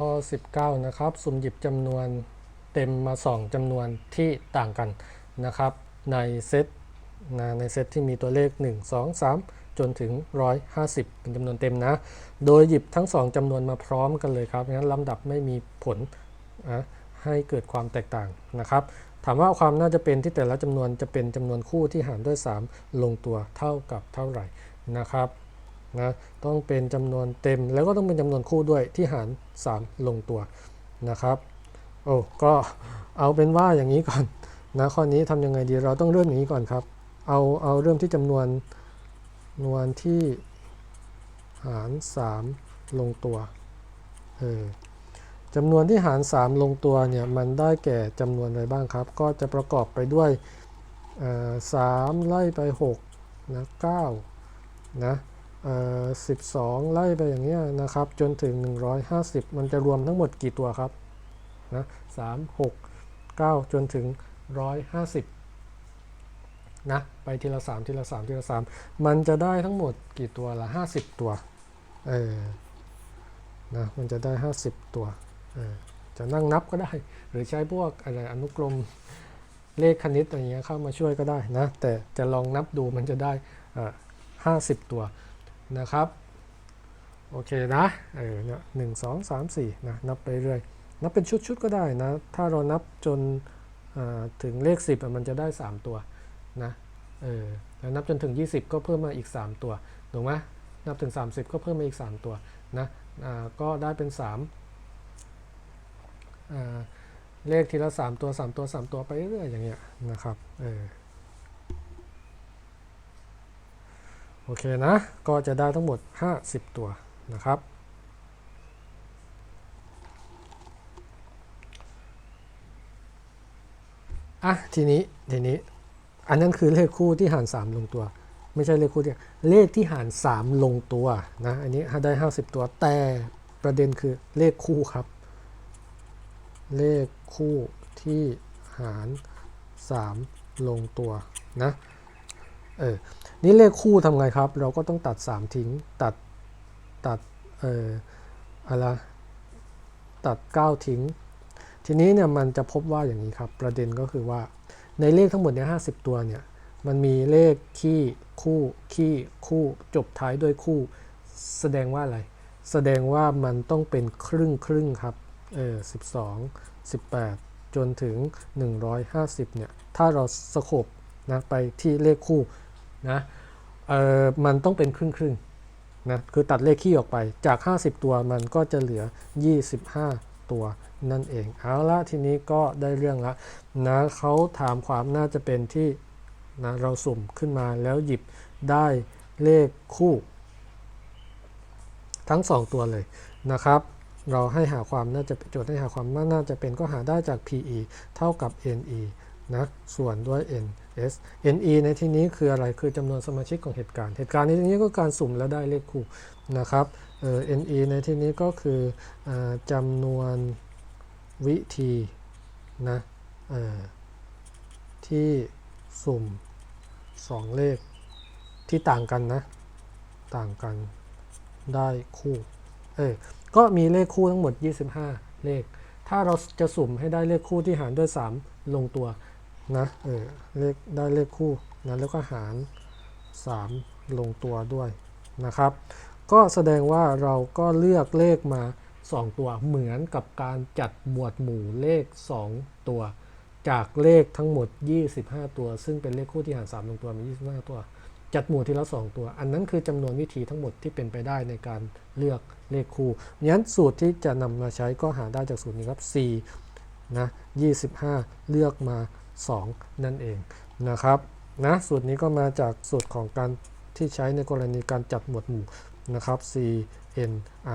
ข้อ 19 นะครับ สุ่มหยิบจำนวนเต็มมา 2จำนวนที่ต่างกันนะครับ ในเซตนะในเซตที่มีตัวเลข 1 2 3 จนถึง 150 เป็นจำนวนเต็มนะ โดยหยิบทั้ง 2จำนวนมาพร้อมกันเลยครับงั้นลำดับไม่มีผลนะให้เกิดความแตกต่างนะครับ ถามว่าความน่าจะเป็นที่แต่ละจำนวนจะเป็นจำนวนคู่ที่หารด้วย 3 ลงตัวเท่ากับเท่าไหร่นะครับ นะต้องเป็นจำนวนเต็มแล้วก็ต้องเป็นจำนวนคู่ด้วยที่หาร 3 ลงตัวนะครับโอ้ก็เอาเป็นว่าอย่างนี้ก่อนนะข้อนี้ทำยังไงดีเราต้องเริ่มอย่างนี้ก่อนครับ เอาเอาเริ่มที่จำนวนนวนที่หาร 3 ลงตัวเออจำนวนที่หาร 3 ลงตัวเนี่ยมันได้แก่จำนวนอะไรบ้างครับ ก็จะประกอบไปด้วยเอ่อ3ไล่ไป6นะ9นะ 12 ไล่ไปอย่างเงี้ยนะครับ จนถึง 150 มันจะรวมทั้งหมดกี่ตัวครับนะ3 6 9 จนถึง 150 นะ ไปทีละ 3 ทีละ 3 ทีละ 3 มันจะได้ทั้งหมดกี่ตัวละ 50 ตัว เออ นะ มันจะได้ 50 ตัว เออ จะนั่งนับก็ได้ หรือใช้พวกอะไรอนุกรมเลขคณิตอะไรเงี้ยเข้ามาช่วยก็ได้นะ แต่จะลองนับดูมันจะได้อ่อ50 ตัว นะครับ โอเคนะเออเนี่ยหนึ่งสองสามสี่นะนับไปเรื่อยนับเป็นชุดๆก็ได้นะ ถ้าเรานับจนถึงเลข 10 มันจะได้ 3 ตัวนะเออแล้วนับจนถึง 20 ก็เพิ่มมาอีก 3 ตัวถูกไหมนับถึง 30 ก็เพิ่มมาอีก 3 ตัวนะก็ได้เป็น3อ่าเลขทีละ 3 ตัว 3 ตัว 3 ตัวไปเรื่อยๆอย่างเงี้ยนะครับเออ โอเคนะ ก็จะได้ทั้งหมด 50 ตัวนะครับ อะ ทีนี้ ทีนี้ อันนั้นคือเลขคู่ที่หาร 3 ลงตัว ไม่ใช่เลขคู่ที่เลขที่หาร 3 ลงตัวนะ อันนี้ได้ 50 ตัว แต่ประเด็นคือเลขคู่ครับ เลขคู่ที่หาร 3 ลงตัวนะ เออนี่เลขคู่ทำไงครับ เราก็ต้องตัด 3 ทิ้ง ตัด ตัด เอออะไร ตัด 9 ทิ้ง ทีนี้เนี่ยมันจะพบว่าอย่างนี้ครับ ประเด็นก็คือว่าในเลขทั้งหมดเนี่ย50ตัวเนี่ย มันมีเลขขี้คู่ขี้คู่จบท้ายด้วยคู่ แสดงว่าอะไร แสดงว่ามันต้องเป็นครึ่งครึ่งครับ เออ12 18จนถึง 150เนี่ย ถ้าเราสโคบนะไปที่เลขคู่ นะเออมันต้องเป็นครึ่งครึ่งนะคือตัดเลขขี้ออกไปจาก 50 ตัวมันก็จะเหลือ 25 ตัวนั่นเอง เอาละทีนี้ก็ได้เรื่องละนะเขาถามความน่าจะเป็นที่นะเราสุ่มขึ้นมาแล้วหยิบได้เลขคู่ ทั้ง 2 ตัวเลยนะครับ เราให้หาความน่าจะโจทย์ให้หาความน่าจะเป็นก็หาได้จาก PE เท่ากับ NE นะส่วนด้วย S NE ในที่นี้คืออะไรคือจำนวนสมาชิกของเหตุการณ์ เหตุการณ์ในที่นี้ก็การสุ่มแล้วได้เลขคู่นะครับเอ่อ NE ในที่นี้ก็คืออจำนวนวิธีนะที่สุ่ม 2 เลขที่ต่างกันนะ ต่างกันได้คู่เออก็มีเลขคู่ทั้งหมด 25 เลข ถ้าเราจะสุ่มให้ได้เลขคู่ที่หารด้วย 3 ลงตัว นะเออเลขได้เลขคู่นะแล้วก็หาร 3 ลงตัวด้วยนะครับ ก็แสดงว่าเราก็เลือกเลขมา 2 ตัวเหมือนกับการจัดหมวดหมู่เลข 2 ตัว จากเลขทั้งหมด 25 ตัว ซึ่งเป็นเลขคู่ที่หาร 3 ลงตัวมี 25 ตัว จัดหมู่ทีละ 2 ตัว อันนั้นคือจำนวนวิธีทั้งหมดที่เป็นไปได้ในการเลือกเลขคู่งั้นสูตรที่จะนำมาใช้ก็หาได้จากสูตรนี้ครับ4นะ25 เลือกมา2 นั่นเองนะครับนะสูตรนี้ก็มาจากสูตรของการที่ใช้ในกรณีการจัดหมวดหมู่นะครับ c n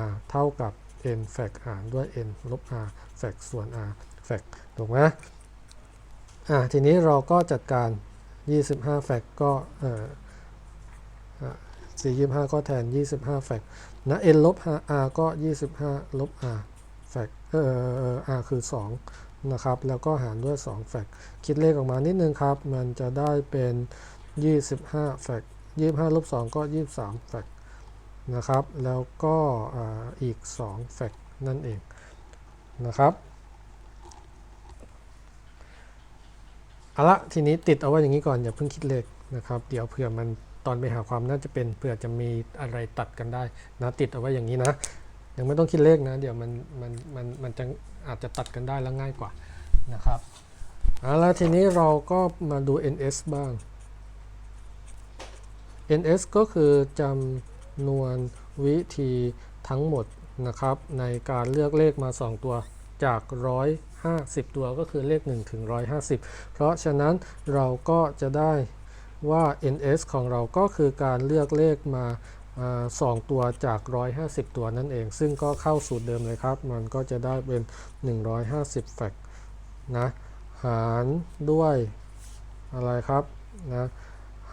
r เท่ากับ n แฟกหารด้วย n ลบ r แฟกส่วน r แฟกถูกไหมอ่าทีนี้เราก็จัดการ 25 แฟกก็เอ่อ4 25ก็แทน 25 แฟกนะ n ลบ r ก็ 25 ลบ r แฟกเอ่อ r คือ 2 นะครับ แล้วก็หารด้วย 2 แฟกคิดเลขออกมานิดนึงครับ มันจะได้เป็น 25 แฟก25ลบ2ก็ 23 แฟกนะครับ แล้วก็อีก 2 แฟกนั่นเองนะครับเอาละทีนี้ติดเอาไว้อย่างนี้ก่อน อย่าเพิ่งคิดเลขนะครับ เดี๋ยวเผื่อมันตอนไปหาความน่าจะเป็นเผื่อจะมีอะไรตัดกันได้นะติดเอาไว้อย่างนี้นะ ยังไม่ต้องคิดเลขนะ เดี๋ยวมันมันมันมันจะอาจจะตัดกันได้แล้วง่ายกว่านะครับเอาละทีนี้เราก็มาดู ns บ้าง ns ก็คือจำนวนวิธีทั้งหมดนะครับ ในการเลือกเลขมา 2 ตัวจาก 150 ตัวก็คือเลข 1 ถึง 150 เพราะฉะนั้นเราก็จะได้ว่า ns ของเราก็คือการเลือกเลขมาอ่า สองตัวจาก 150 ตัวนั่นเอง ซึ่งก็เข้าสูตรเดิมเลยครับ มันก็จะได้เป็น 150 แฟกต์นะหารด้วยอะไรครับนะ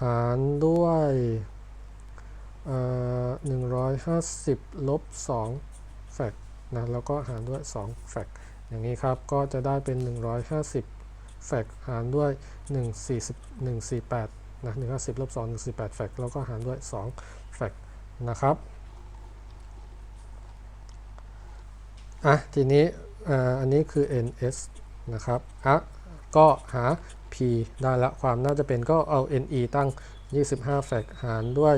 หารด้วยเอ่อ150 ลบ 2 แฟกต์นะแล้วก็หารด้วย 2 แฟกต์อย่างนี้ครับ ก็จะได้เป็น 150 แฟกต์หารด้วย 140 148นะ150ลบ2 148 แฟกต์แล้วก็หารด้วย 2 แฟกต์ นะครับอะทีนี้อันนี้คือ ns นะครับอะก็หา p ได้ละความน่าจะเป็นก็เอา ne ตั้ง 25 แฟกต์หารด้วย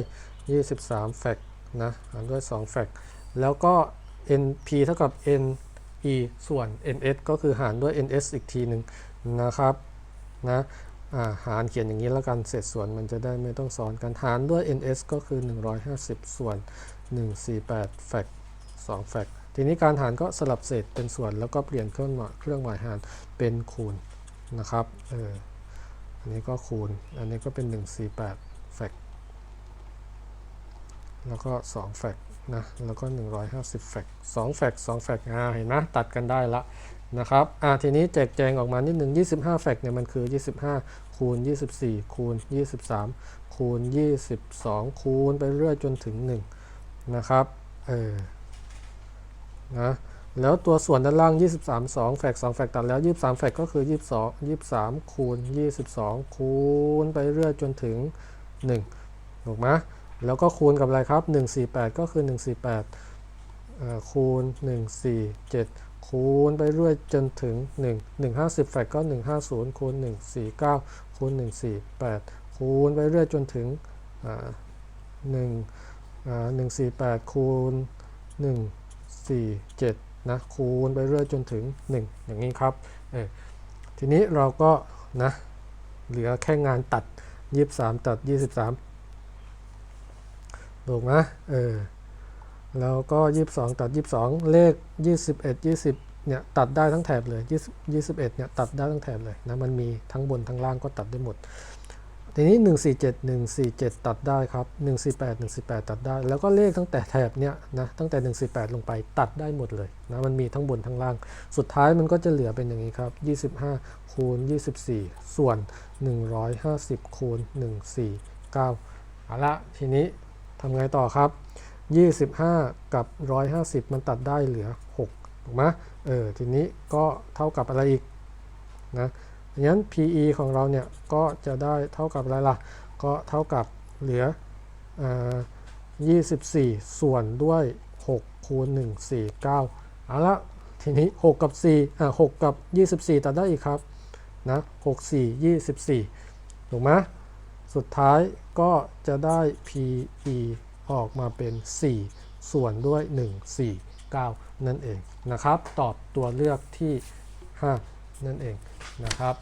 23 แฟกต์นะหารด้วย 2 แฟกต์แล้วก็ np เท่ากับ ne ส่วน ns ก็คือหารด้วย ns อีกทีหนึ่งนะครับนะ หารเขียนอย่างนี้แล้วกันเศษส่วนมันจะได้ไม่ต้องซ้อนกันหารด้วย ns ก็คือ 150 ส่วน 148แฟก2แฟกทีนี้การหารก็สลับเศษเป็นส่วนแล้วก็เปลี่ยนเครื่องหมายเครื่องหมายหารเป็นคูณนะครับเอออันนี้ก็คูณ อันนี้ก็เป็น 148แฟกแล้วก็2แฟกนะแล้วก็ 150แฟก2แฟก2แฟกอ่าเห็นไหมตัดกันได้ละนะครับอ่าทีนี้แจกแจงออกมานิดหนึ่ง25แฟกเนี่ยมันคือ 25 คูณ 24 คูณ 23 คูณ 22 คูณไปเรื่อยจนถึง 1 นะครับเออนะแล้วตัวส่วนด้านล่าง 23 2 แฟก2แฟกตัดแล้ว 23 แฟกก็คือ 22 23 คูณ 22 คูณไปเรื่อยจนถึง 1 ถูกไหมแล้วก็คูณกับอะไรครับ 148 ก็คือ 148คูณ 147 คูณไปเรื่อยจนถึง 1 150แฟกก็ 150 คูณ 149 คูณ 148 คูณไปเรื่อยจนถึงอ่า1อ่า148 คูณ 147 นะ คูณไปเรื่อยจนถึง 1 อย่างนี้ครับเออทีนี้เราก็นะเหลือแค่งานตัด 23 ตัด 23ถูกไหมเออ แล้วก็ 22 ตัด 22 เลข 21 20 เนี่ยตัดได้ทั้งแถบเลย20 21 เนี่ยตัดได้ทั้งแถบเลยนะมันมีทั้งบนทั้งล่างก็ตัดได้หมด ทีนี้ 147 147 ตัดได้ครับ 148 148 ตัดได้ แล้วก็เลขตั้งแต่แถบเนี้ยนะตั้งแต่ 148 ลงไปตัดได้หมดเลยนะมันมีทั้งบนทั้งล่าง สุดท้ายมันก็จะเหลือเป็นอย่างนี้ครับ 25 คูณ 24 ส่วน 150 คูณ 149 เอาละทีนี้ทำไงต่อครับ 25 กับ 150 มันตัดได้เหลือ 6 ถูกไหมเออ ทีนี้ก็เท่ากับอะไรอีกนะอย่างนั้น PE ของเราเนี่ย ก็จะได้เท่ากับอะไรล่ะ ก็เท่ากับเหลืออ24 ส่วนด้วย 6 คูณ 149 เอาละทีนี้ 6 กับ4อ่า6กับ 24 ตัดได้อีกครับ นะ6 4 24 ถูกไหมสุดท้ายก็จะได้ PE ออกมาเป็น 4 ส่วนด้วย 149 นั่นเองนะครับ ตอบตัวเลือกที่ 5 นั่นเองนะครับ